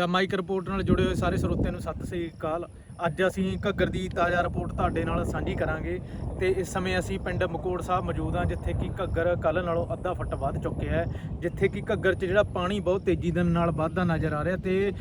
ਤਾਂ mic report ਨਾਲ ਜੁੜੇ ਹੋਏ ਸਾਰੇ ਸਰੋਤਿਆਂ ਨੂੰ ਸਤਿ ਸ੍ਰੀ ਅਕਾਲ। ਅੱਜ ਅਸੀਂ ਘੱਗਰ ਦੀ ਤਾਜ਼ਾ ਰਿਪੋਰਟ ਤੁਹਾਡੇ ਨਾਲ ਸਾਂਝੀ ਕਰਾਂਗੇ ਤੇ ਇਸ ਸਮੇਂ ਅਸੀਂ ਪਿੰਡ ਮਕੋੜ ਸਾਹਿਬ ਮੌਜੂਦ ਹਾਂ, ਜਿੱਥੇ ਕਿ ਘੱਗਰ ਕੱਲ ਨਾਲੋਂ ਅੱਧਾ ਫੁੱਟ ਵੱਧ ਚੁੱਕਿਆ ਹੈ, ਜਿੱਥੇ ਕਿ ਘੱਗਰ 'ਚ ਜਿਹੜਾ ਪਾਣੀ ਬਹੁਤ ਤੇਜ਼ੀ ਦੇ ਨਾਲ ਵੱਧਦਾ ਨਜ਼ਰ ਆ ਰਿਹਾ ਤੇ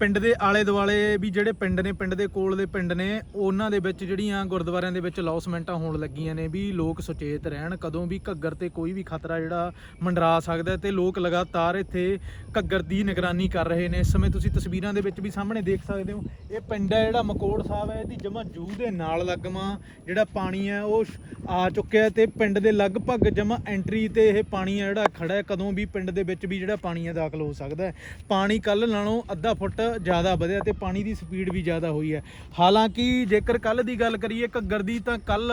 ਪਿੰਡ ਦੇ ਆਲੇ ਦੁਆਲੇ ਵੀ ਜਿਹੜੇ ਪਿੰਡ ਨੇ, ਪਿੰਡ ਦੇ ਕੋਲ ਦੇ ਪਿੰਡ ਨੇ, ਉਹਨਾਂ ਦੇ ਵਿੱਚ ਜਿਹੜੀਆਂ ਗੁਰਦੁਆਰਿਆਂ ਦੇ ਵਿੱਚ ਲੌਸਮੈਂਟਾਂ ਹੋਣ ਲੱਗੀਆਂ ਨੇ ਵੀ ਲੋਕ ਸੁਚੇਤ ਰਹਿਣ। ਕਦੋਂ ਵੀ ਘੱਗਰ ਤੇ ਕੋਈ ਵੀ ਖਤਰਾ ਜਿਹੜਾ ਮੰਡਰਾ ਸਕਦਾ ਹੈ ਤੇ ਲੋਕ ਲਗਾਤਾਰ ਇੱਥੇ ਘੱਗਰ ਦੀ ਨਿਗਰਾਨੀ ਕਰ ਰਹੇ ਨੇ। ਇਸ ਸਮੇਂ ਤੁਸੀਂ ਤਸਵੀਰਾਂ ਦੇ ਵਿੱਚ ਵੀ ਸਾਹਮਣੇ ਦੇਖ ਸਕਦੇ ਹੋ, ਇਹ ਪਿੰਡ ਹੈ ਜਿਹੜਾ ਮਕੋੜ ਸਾਹਿਬ ਹੈ, ਇਹਦੀ ਜਮਾ ਜੂ ਦੇ ਨਾਲ ਲੱਗਮਾ ਜਿਹੜਾ ਪਾਣੀ ਹੈ, ਉਹ ਸ਼- ਆ ਚੁੱਕਿਆ ਹੈ ਤੇ ਪਿੰਡ ਦੇ ਲਗਭਗ ਜਮਾ ਐਂਟਰੀ ਤੇ ਇਹ ਪਾਣੀ ਹੈ ਜਿਹੜਾ ਖੜਾ ਹੈ। ਕਦੋਂ ਵੀ ਪਿੰਡ ਦੇ ਵਿੱਚ ਵੀ ਜਿਹੜਾ ਪਾਣੀ ਹੈ ਦਾਖਲ ਹੋ ਸਕਦਾ ਪਾਣੀ ਕੱਲ ਨਾਲੋਂ ਅੱਧਾ ਫੁੱਟ ਜ਼ਿਆਦਾ ਵਧਿਆ ਤੇ ਪਾਣੀ ਦੀ ਸਪੀਡ ਵੀ ਜ਼ਿਆਦਾ ਹੋਈ ਹੈ। ਹਾਲਾਂਕਿ ਜੇਕਰ ਕੱਲ ਦੀ ਗੱਲ ਕਰੀਏ, ਘੱਗਰ ਦੀ, ਤਾਂ ਕੱਲ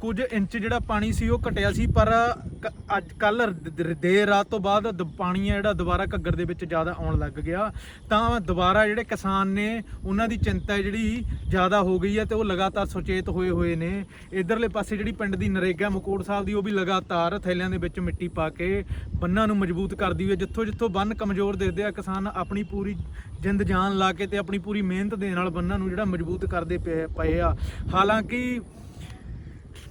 ਕੁਝ ਇੰਚ ਜਿਹੜਾ ਪਾਣੀ ਸੀ ਉਹ ਘਟਿਆ ਸੀ, ਪਰ ਕ- ਅੱਜ ਕੱਲ ਦੇਰ ਰਾਤ ਤੋਂ ਬਾਅਦ ਦ- ਪਾਣੀ ਆ ਜਿਹੜਾ ਦੁਬਾਰਾ ਘੱਗਰ ਦੇ ਵਿੱਚ ਜ਼ਿਆਦਾ ਆਉਣ ਲੱਗ ਗਿਆ। ਤਾਂ ਦੁਬਾਰਾ ਜਿਹੜੇ ਕਿਸਾਨ ਨੇ ਉਹਨਾਂ ਦੀ ਚਿੰਤਾ ਜਿਹੜੀ ਜ਼ਿਆਦਾ ਹੋ ਗਈ ਹੈ ਤੇ ਉਹ ਲਗਾਤਾਰ ਸੁਚੇਤ ਹੋਏ ਹੋਏ ਨੇ। ਇਧਰਲੇ ਪਾਸੇ ਜਿਹੜੀ ਪਿੰਡ ਦੀ ਨਰੇਗਾ ਮਕੋੜ ਸਾਹਿਬ ਦੀ ਉਹ ਵੀ ਲਗਾਤਾਰ ਥੈਲਿਆਂ ਦੇ ਵਿੱਚ ਮਿੱਟੀ ਪਾ ਕੇ ਬੰਨਾਂ ਨੂੰ ਮਜ਼ਬੂਤ ਕਰਦੀ ਹੋਈ ਹੈ। ਜਿੱਥੋਂ ਜਿੱਥੋਂ ਬੰਨ ਕਮਜ਼ੋਰ ਦਿਖਦੇ ਆ, ਕਿਸਾਨ ਆਪਣੀ ਪੂਰੀ ਜਿੰਦ ਜਾਨ ਲਾ ਕੇ ਤੇ ਆਪਣੀ ਪੂਰੀ ਮਿਹਨਤ ਦੇ ਨਾਲ ਬੰਨਾਂ ਨੂੰ ਜਿਹੜਾ ਮਜ਼ਬੂਤ ਕਰਦੇ ਪਏ ਪਏ ਆ। ਹਾਲਾਂਕਿ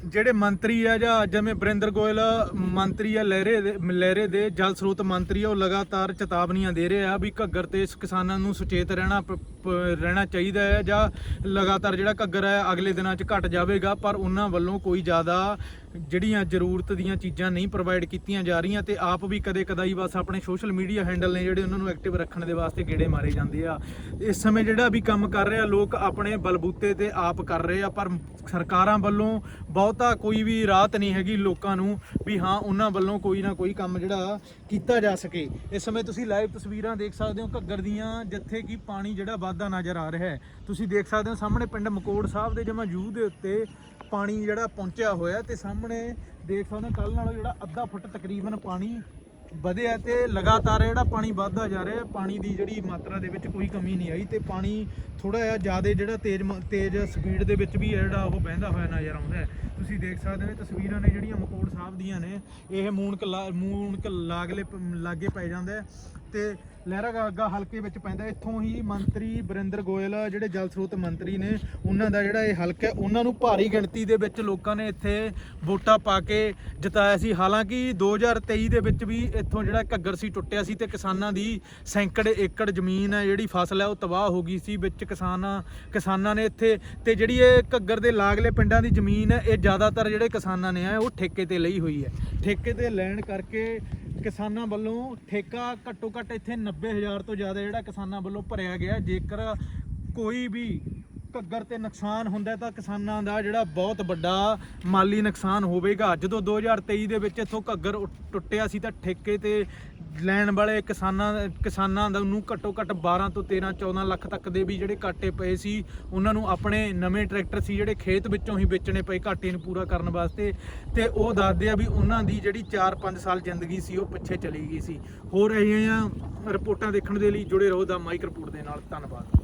ਜਿਹੜੇ ਮੰਤਰੀ ਆ ਜਾਂ ਜਿਵੇਂ ਬਰਿੰਦਰ ਗੋਇਲ ਮੰਤਰੀ ਆ ਲਹਿਰੇ ਦੇ ਲਹਿਰੇ ਦੇ ਜਲ ਸਰੋਤ ਮੰਤਰੀ ਆ, ਉਹ ਲਗਾਤਾਰ ਚੇਤਾਵਨੀਆਂ ਦੇ ਰਹੇ ਆ ਵੀ ਘੱਗਰ ਤੇ ਕਿਸਾਨਾਂ ਨੂੰ ਸੁਚੇਤ ਰਹਿਣਾ ਪ- ਰਹਿਣਾ ਚਾਹੀਦਾ ਹੈ ਜਾਂ ਲਗਾਤਾਰ ਜਿਹੜਾ ਘੱਗਰ ਹੈ ਅਗਲੇ ਦਿਨਾਂ 'ਚ ਘਟ ਜਾਵੇਗਾ, ਪਰ ਉਹਨਾਂ ਵੱਲੋਂ ਕੋਈ ਜ਼ਿਆਦਾ ਜਿਹੜੀਆਂ ਜ਼ਰੂਰਤ ਦੀਆਂ ਚੀਜ਼ਾਂ ਨਹੀਂ ਪ੍ਰੋਵਾਈਡ ਕੀਤੀਆਂ ਜਾ ਰਹੀਆਂ ਤੇ ਆਪ ਵੀ ਕਦੇ ਕਦਾਈ ਬਸ ਆਪਣੇ ਸੋਸ਼ਲ ਮੀਡੀਆ ਹੈਂਡਲ ਨੇ ਜਿਹੜੇ ਉਹਨਾਂ ਨੂੰ ਐਕਟਿਵ ਰੱਖਣ ਦੇ ਵਾਸਤੇ ਗੇੜੇ ਮਾਰੇ ਜਾਂਦੇ ਆ। ਇਸ ਸਮੇਂ ਜਿਹੜਾ ਵੀ ਕੰਮ ਕਰ ਰਿਹਾ, ਲੋਕ ਆਪਣੇ ਬਲਬੂਤੇ ਤੇ ਆਪ ਕਰ ਰਹੇ ਆ, ਪਰ ਸਰਕਾਰਾਂ ਵੱਲੋਂ ਬਹੁਤਾ ਕੋਈ ਵੀ ਰਾਹਤ ਨਹੀਂ ਹੈਗੀ ਲੋਕਾਂ ਨੂੰ ਵੀ ਹਾਂ, ਉਹਨਾਂ ਵੱਲੋਂ ਕੋਈ ਨਾ ਕੋਈ ਕੰਮ ਜਿਹੜਾ ਕੀਤਾ ਜਾ ਸਕੇ। ਇਸ ਸਮੇਂ ਤੁਸੀਂ ਲਾਈਵ ਤਸਵੀਰਾਂ ਦੇਖ ਸਕਦੇ ਹੋ ਘੱਗਰ ਦੀਆਂ, ਜਿੱਥੇ ਕਿ ਪਾਣੀ ਜਿਹੜਾ ਵੱਧ ਵੱਧਦਾ ਨਜ਼ਰ ਆ ਰਿਹਾ ਹੈ। ਤੁਸੀਂ ਦੇਖ ਸਕਦੇ ਹੋ ਸਾਹਮਣੇ ਪਿੰਡ ਮਕੋੜ ਸਾਹਿਬ ਦੇ ਜਮਾ ਜੂ ਦੇ ਉੱਤੇ ਪਾਣੀ ਜਿਹੜਾ ਪਹੁੰਚਿਆ ਹੋਇਆ ਤੇ ਸਾਹਮਣੇ ਦੇਖ ਸਕਦੇ ਹੋ ਕੱਲ ਨਾਲੋਂ ਜਿਹੜਾ ਅੱਧਾ ਫੁੱਟ ਤਕਰੀਬਨ ਪਾਣੀ ਵਧਿਆ ਤੇ ਲਗਾਤਾਰ ਜਿਹੜਾ ਪਾਣੀ ਵੱਧਦਾ ਜਾ ਰਿਹਾ ਪਾਣੀ ਦੀ ਜਿਹੜੀ ਮਾਤਰਾ ਦੇ ਵਿੱਚ ਕੋਈ ਕਮੀ ਨਹੀਂ ਆਈ ਤੇ ਪਾਣੀ ਥੋੜਾ ਜਿਹਾ ਜ਼ਿਆਦਾ ਜਿਹੜਾ ਤੇਜ਼ ਮ- ਤੇਜ਼ ਸਪੀਡ ਦੇ ਵਿੱਚ ਵੀ ਜਿਹੜਾ ਉਹ ਵਹਿੰਦਾ ਹੋਇਆ ਨਜ਼ਰ ਆਉਂਦਾ ਤੁਸੀਂ ਦੇਖ ਸਕਦੇ ਹੋ ਇਹ ਤਸਵੀਰਾਂ ਨੇ ਜਿਹੜੀਆਂ ਮਕੋੜ ਸਾਹਿਬ ਦੀਆਂ ਨੇ। ਇਹ ਮੂਨਕ ਲਾ- ਮੂਨਕ ਲਾਗਲੇ ਪ- ਲਾਗੇ ਪੈ ਜਾਂਦਾ ਹੈ। ਤੇ ਲਹਿਰਾ ਗਾਗਾ ਹਲਕੇ ਵਿੱਚ ਪੈਂਦਾ ਇੱਥੋਂ ਹੀ ਮੰਤਰੀ ਬਰਿੰਦਰ ਗੋਇਲ, ਜਿਹੜੇ ਜਲ ਸਰੋਤ ਮੰਤਰੀ ਨੇ, ਉਹਨਾਂ ਦਾ ਜਿਹੜਾ ਇਹ ਹਲਕਾ ਉਹਨਾਂ ਨੂੰ ਭਾਰੀ ਗਿਣਤੀ ਦੇ ਵਿੱਚ ਲੋਕਾਂ ਨੇ ਇੱਥੇ ਵੋਟਾਂ ਪਾ ਕੇ ਜਿਤਾਇਆ ਸੀ। ਹਾਲਾਂਕਿ 2023 ਦੇ ਵਿੱਚ ਵੀ ਇੱਥੋਂ ਜਿਹੜਾ ਘੱਗਰ ਸੀ, ਟੁੱਟਿਆ ਸੀ ਤੇ ਕਿਸਾਨਾਂ ਦੀ ਸੈਂਕੜੇ ਏਕੜ ਜ਼ਮੀਨ ਹੈ, ਜਿਹੜੀ ਫਸਲ ਹੈ, ਉਹ ਤਬਾਹ ਹੋ ਗਈ ਸੀ। ਵਿੱਚ ਕਿਸਾਨਾਂ ਕਿਸਾਨਾਂ ਨੇ ਇੱਥੇ ਤੇ ਜਿਹੜੀ ਇਹ ਘੱਗਰ ਦੇ ਲਾਗਲੇ ਪਿੰਡਾਂ ਦੀ ਜ਼ਮੀਨ ਹੈ, ਇਹ ਜ਼ਿਆਦਾਤਰ ਜਿਹੜੇ ਕਿਸਾਨਾਂ ਨੇ ਆ, ਉਹ ਠੇਕੇ ਤੇ ਲਈ ਹੋਈ ਹੈ। ਠੇਕੇ ਤੇ ਲੈਣ ਕਰਕੇ ਕਿਸਾਨਾਂ ਵੱਲੋਂ ਠੇਕਾ ਘੱਟੋ ਘੱਟ ਇੱਥੇ 90000 ਤੋਂ ਜ਼ਿਆਦਾ ਜਿਹੜਾ ਕਿਸਾਨਾਂ ਵੱਲੋਂ ਭਰਿਆ ਗਿਆ। ਜੇਕਰ ਕੋਈ ਵੀ ਘੱਗਰ ਤੇ ਨੁਕਸਾਨ ਹੁੰਦਾ ਤਾਂ ਕਿਸਾਨਾਂ ਦਾ ਜਿਹੜਾ ਬਹੁਤ ਵੱਡਾ ਮਾਲੀ ਨੁਕਸਾਨ ਹੋਵੇਗਾ। ਜਦੋਂ 2023 ਦੇ ਵਿੱਚ ਇੱਥੋਂ ਘੱਗਰ ਉ, ਟੁੱਟਿਆ ਸੀ ਤਾਂ ਠੇਕੇ ਤੇ ਲੈਣ ਵਾਲੇ ਕਿਸਾਨਾਂ ਕਿਸਾਨਾਂ ਦਾ ਨੂੰ ਘੱਟੋ ਘੱਟ 12 ਤੋਂ 13 14 ਲੱਖ ਤੱਕ ਦੇ ਵੀ ਜਿਹੜੇ ਘਾਟੇ ਪਏ ਸੀ, ਉਹਨਾਂ ਨੂੰ ਆਪਣੇ ਨਵੇਂ ਟਰੈਕਟਰ ਸੀ ਜਿਹੜੇ ਖੇਤ ਵਿੱਚੋਂ ਹੀ ਵੇਚਣੇ ਪਏ, ਘਾਟੇ ਨੂੰ ਪੂਰਾ ਕਰਨ ਵਾਸਤੇ। ਤੇ ਉਹ ਦੱਸਦੇ ਆ ਵੀ ਉਹਨਾਂ ਦੀ ਜਿਹੜੀ 4-5 ਸਾਲ ਜ਼ਿੰਦਗੀ ਸੀ, ਉਹ ਪਿੱਛੇ ਚਲੀ ਗਈ ਸੀ। ਹੋਰ ਇਹੀਆਂ ਰਿਪੋਰਟਾਂ ਦੇਖਣ ਦੇ ਲਈ ਜੁੜੇ ਰਹੋ ਦਾ ਮਾਈਕ ਰਿਪੋਰਟ ਦੇ ਨਾਲ। ਧੰਨਵਾਦ।